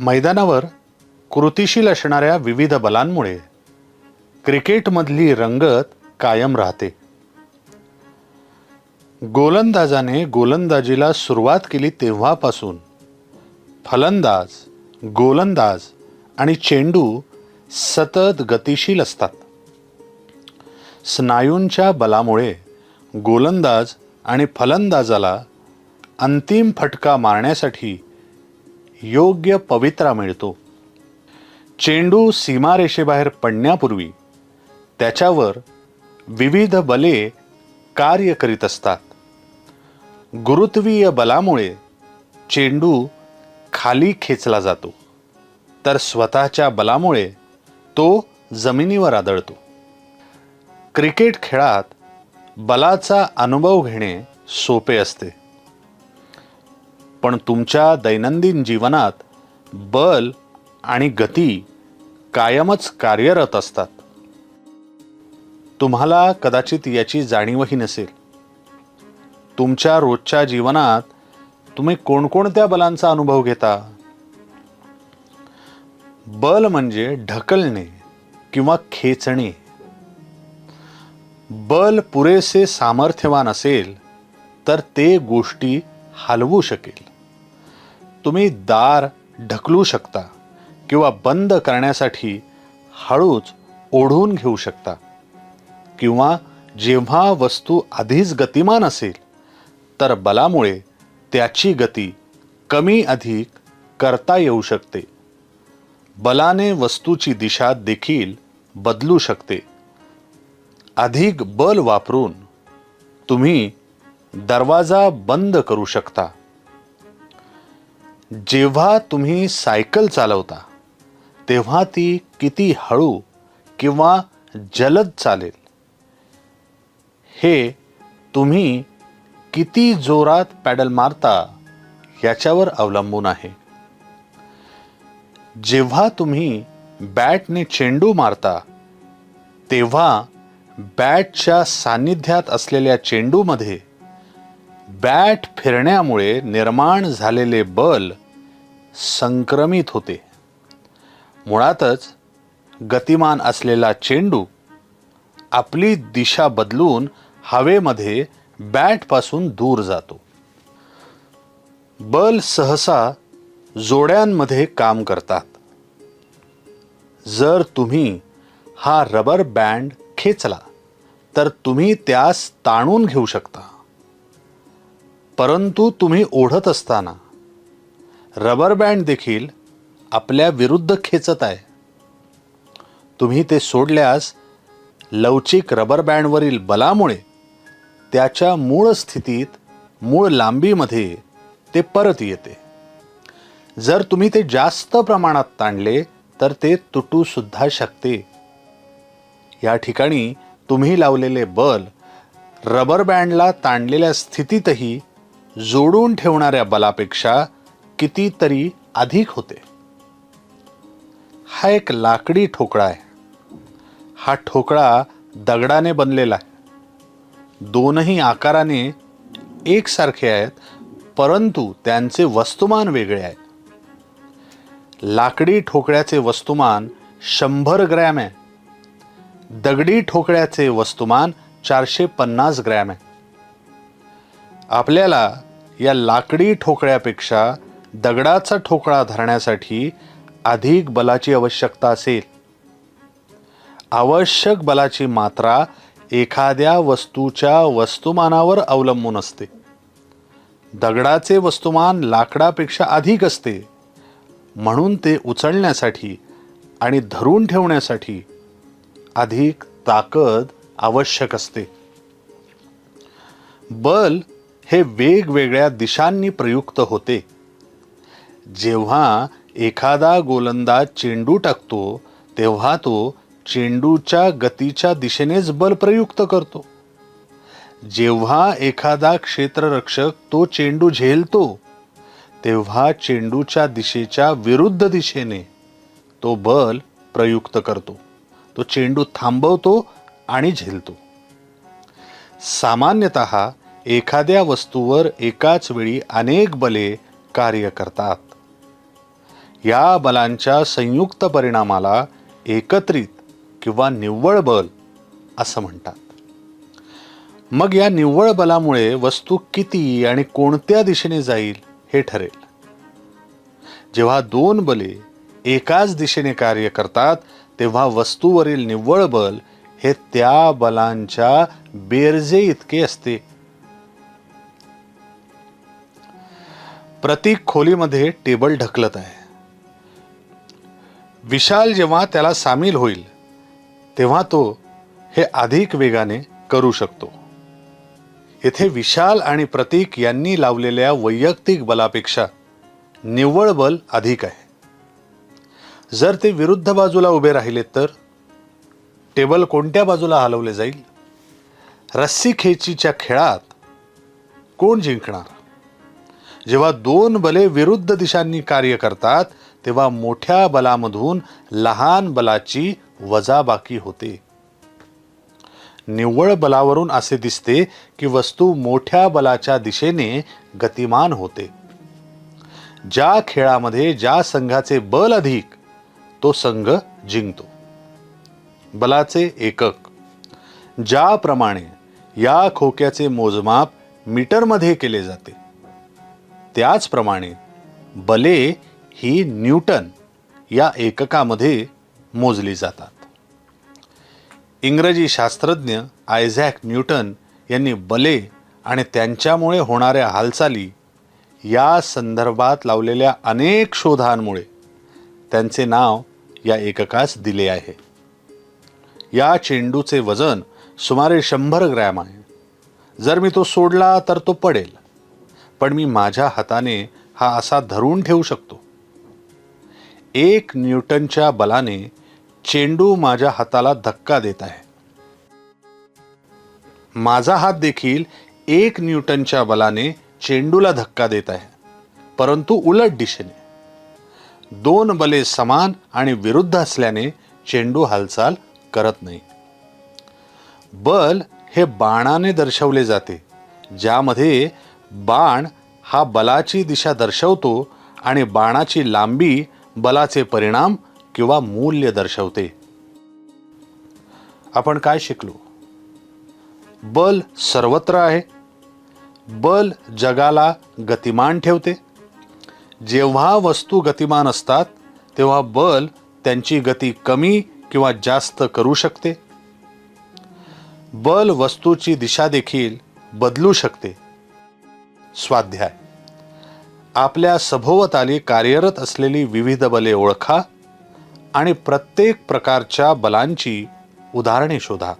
मैदानावर कृतिशील असणाऱ्या विविध बलांमुळे क्रिकेटमधली रंगत कायम राहते. गोलंदाजाने गोलंदाजीला सुरुवात केली तेव्हापासून. फलंदाज गोलंदाज आणि चेंडू सतत गतिशील असतात. स्नायूंच्या बलामुळे गोलंदाज आणि फलंदाजाला अंतिम फटका मारण्यासाठी योग्य पवित्रा मिळतो. चेंडू सीमारेषेबाहेर पडण्यापूर्वी त्याच्यावर विविध बले कार्य करीत असतात. गुरुत्वीय बलामुळे चेंडू खाली खेचला जातो तर स्वतःच्या बलामुळे तो जमिनीवर आदळतो. क्रिकेट खेळात बलाचा अनुभव घेणे सोपे असते. पण तुमच्या दैनंदिन जीवनात बल आणि गती कायमच कार्यरत असतात. तुम्हाला कदाचित याची जाणीवही नसेल. तुमच्या रोजच्या जीवनात तुम्ही कोणकोणत्या बलांचा अनुभव घेता? बल म्हणजे ढकलणे किंवा खेचणे. बल पुरेसे सामर्थ्यवान असेल तर ते गोष्टी हलवू शकेल. तुम्ही दार ढकलू शकता किंवा बंद करण्यासाठी हळूच ओढून घेऊ शकता. किंवा जेव्हा वस्तू आधीच गतिमान असेल तर बलामुळे त्याची गती कमी अधिक करता येऊ शकते. बलाने वस्तूची दिशा देखील बदलू शकते. अधिक बल वापरून तुम्ही दरवाजा बंद करू शकता. जेव्हा तुम्ही सायकल चालवता तेव्हा ती किती हळू किंवा जलद चालेल. हे तुम्ही किती जोरात पॅडल मारता याच्यावर अवलंबून आहे. जेव्हा तुम्ही बॅटने चेंडू मारता तेव्हा बॅटच्या सान्निध्यात असलेल्या चेंडूमध्ये बॅट फिरण्यामुळे निर्माण झालेले बल संक्रमित होते. मुळातच गतिमान असलेला चेंडू आपली दिशा बदलून हवेमध्ये बॅटपासून दूर जातो. बल सहसा जोड्यांमध्ये काम करतात. जर तुम्ही हा रबर बँड खेचला तर तुम्ही त्यास ताणून घेऊ शकता. परंतु तुम्ही ओढत असताना रबर बँड देखील आपल्या विरुद्ध खेचत आहे. तुम्ही ते सोडल्यास लवचिक रबर बँडवरील बलामुळे त्याच्या मूळ स्थितीत मूळ लांबीमध्ये ते परत येते. जर तुम्ही ते जास्त प्रमाणात ताणले तर ते तुटू सुद्धा शकते. या ठिकाणी तुम्ही लावलेले बल रबर बँडला ताणलेल्या स्थितीतही जोडून ठेवणाऱ्या बलापेक्षा कितीतरी अधिक होते. हा एक लाकडी ठोकळा आहे. हा ठोकळा दगडाने बनलेला आहे. दोनही आकाराने एकसारखे आहेत परंतु त्यांचे वस्तुमान वेगळे आहे. लाकडी ठोकळ्याचे वस्तुमान शंभर ग्रॅम आहे. दगडी ठोकळ्याचे वस्तुमान चारशे पन्नास ग्रॅम आहे. आपल्याला या लाकडी ठोकळ्यापेक्षा दगडाचा ठोकळा धरण्यासाठी अधिक बलाची आवश्यकता असेल. आवश्यक बलाची मात्रा एखाद्या वस्तूच्या वस्तुमानावर अवलंबून असते. दगडाचे वस्तुमान लाकडापेक्षा अधिक असते. म्हणून ते उचलण्यासाठी आणि धरून ठेवण्यासाठी अधिक ताकद आवश्यक असते. बल हे वेगवेगळ्या दिशांनी प्रयुक्त होते. जेव्हा एखादा गोलंदाज चेंडू टाकतो तेव्हा तो चेंडूच्या गतीच्या दिशेनेच बल प्रयुक्त करतो. जेव्हा एखादा क्षेत्ररक्षक तो चेंडू झेलतो तेव्हा चेंडूच्या दिशेच्या विरुद्ध दिशेने तो बल प्रयुक्त करतो. तो चेंडू थांबवतो आणि झेलतो. सामान्यतः एखाद्या वस्तूवर एकाच वेळी अनेक बले कार्य करतात. या बलांच्या संयुक्त परिणामाला एकत्रित किंवा निव्वळ बल असं म्हणतात. मग या निव्वळ बलामुळे वस्तू किती आणि कोणत्या दिशेने जाईल हे ठरेल. जेव्हा दोन बले एकाच दिशेने कार्य करतात तेव्हा वस्तूवरील निव्वळ बल हे त्या बलांच्या बेरजे इतके असते. प्रतीक खोलीमध्ये टेबल ढकलत आहे. विशाल जेव्हा त्याला सामील होईल तेव्हा तो हे अधिक वेगाने करू शकतो. येथे विशाल आणि प्रतीक यांनी लावलेल्या वैयक्तिक बलापेक्षा निव्वळ बल अधिक आहे. जर ते विरुद्ध बाजूला उभे राहिले तर टेबल कोणत्या बाजूला हलवले जाईल? रस्सी खेचीच्या खेळात कोण जिंकणार? जेव्हा दोन बले विरुद्ध दिशांनी कार्य करतात तेव्हा मोठ्या बलामधून लहान बलाची वजाबाकी होते. निव्वळ बलावरून असे दिसते की वस्तू मोठ्या बलाच्या दिशेने गतिमान होते. ज्या खेळामध्ये ज्या संघाचे बल अधिक तो संघ जिंकतो. बलाचे एकक. ज्याप्रमाणे या खोक्याचे मोजमाप मीटरमध्ये केले जाते त्याचप्रमाणे बले ही न्यूटन या एककामध्ये मोजली जातात. इंग्रजी शास्त्रज्ञ आयझॅक न्यूटन यांनी बले आणि त्यांच्यामुळे होणाऱ्या हालचाली या संदर्भात लावलेल्या अनेक शोधांमुळे त्यांचे नाव या एककास दिले आहे. या चेंडूचे वजन सुमारे शंभर ग्रॅम आहे. जर मी तो सोडला तर तो पडेल. पण मी माझ्या हाताने हा असा धरून ठेवू शकतो. एक न्यूटनच्या बलाने चेंडू माझ्या हाताला धक्का देत आहे. माझा हात देखील एक न्यूटनच्या बलाने चेंडूला धक्का देत आहे. परंतु उलट दिशेने. दोन बले समान आणि विरुद्ध असल्याने चेंडू हालचाल करत नाही. बल हे बाणाने दर्शवले जाते ज्यामध्ये बाण हा बलाची दिशा दर्शवतो आणि बाणाची लांबी बलाचे परिणाम किंवा मूल्य दर्शवते. आपण काय शिकलो? बल सर्वत्र आहे. बल जगाला गतिमान ठेवते. जेव्हा वस्तू गतिमान असतात तेव्हा बल त्यांची गती कमी किंवा जास्त करू शकते. बल वस्तूची दिशा देखील बदलू शकते. स्वाध्याय. आपल्या सभोवताली कार्यरत असलेली विविध बले ओळखा आणि प्रत्येक प्रकारच्या बलांची उदाहरणे शोधा.